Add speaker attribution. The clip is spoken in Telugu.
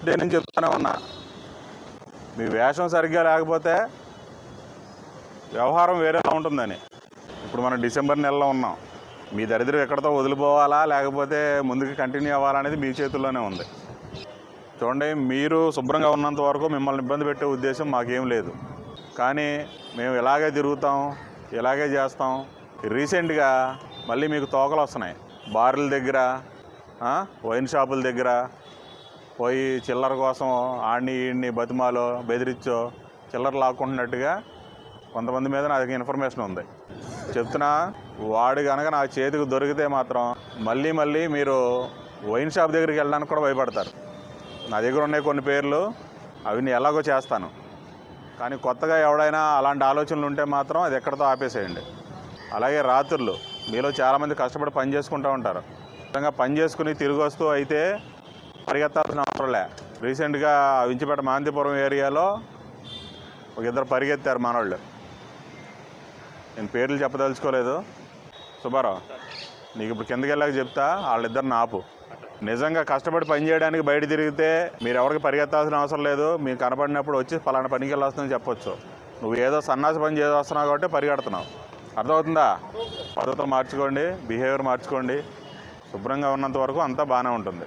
Speaker 1: ఫస్ట్ డే నుంచి చెప్తానే ఉన్నా. మీ వేషం సరిగ్గా లేకపోతే వ్యవహారం వేరేలా ఉంటుందని. ఇప్పుడు మనం డిసెంబర్ నెలలో ఉన్నాం. మీ దరిద్రం ఎక్కడితో వదిలిపోవాలా? లేకపోతే ముందుకు కంటిన్యూ అవ్వాలా అనేది మీ చేతుల్లోనే ఉంది. చూడండి మీరు శుభ్రంగా ఉన్నంత వరకు మిమ్మల్ని ఇబ్బంది పెట్టే ఉద్దేశం మాకేం లేదు. కానీ మేము ఇలాగే తిరుగుతాం ఇలాగే చేస్తాం. రీసెంట్గా మళ్ళీ మీకు తోకలు వస్తున్నాయి. బార్ల దగ్గర వైన్ షాపుల దగ్గర పోయి చిల్లర కోసం ఆడిని ఈడిని బతిమాలో బెదిరించో చిల్లర లాక్కుంటున్నట్టుగా కొంతమంది మీద నాకు ఇన్ఫర్మేషన్ ఉంది. చెప్తున్నా వాడు కనుక నా చేతికి దొరికితే మాత్రం మళ్ళీ మళ్ళీ మీరు వైన్ షాప్ దగ్గరికి వెళ్ళడానికి కూడా భయపడతారు. నా దగ్గర ఉన్నాయి కొన్ని పేర్లు అవి నేను ఎలాగో చేస్తాను. కానీ కొత్తగా ఎవడైనా అలాంటి ఆలోచనలు ఉంటే మాత్రం అది ఎక్కడితో ఆపేసేయండి. అలాగే రాత్రులు మీలో చాలామంది కష్టపడి పని చేసుకుంటూ ఉంటారు. నిజంగా పని చేసుకుని తిరిగి వస్తూ అయితే పరిగెత్తాల్సిన అవసరం లే. రీసెంట్గా వించిపేట మాంతిపురం ఏరియాలో ఒక ఇద్దరు పరిగెత్తారు మనవాళ్ళు నేను పేర్లు చెప్పదలుచుకోలేదు. సుబ్బారావు నీకు ఇప్పుడు కిందకి వెళ్ళాక చెప్తా వాళ్ళిద్దరిని ఆపు. నిజంగా కష్టపడి పని చేయడానికి బయట తిరిగితే మీరు ఎవరికి పరిగెత్తాల్సిన అవసరం లేదు. మీకు కనపడినప్పుడు వచ్చి ఫలానా పనికి వెళ్ళొస్తుందని చెప్పొచ్చు. నువ్వు ఏదో సన్నాసి పని చేస్తున్నావు కాబట్టి పరిగెడుతున్నావు. అర్థమవుతుందా? పద్ధతులు మార్చుకోండి బిహేవియర్ మార్చుకోండి. శుభ్రంగా ఉన్నంత వరకు అంతా బాగానే ఉంటుంది.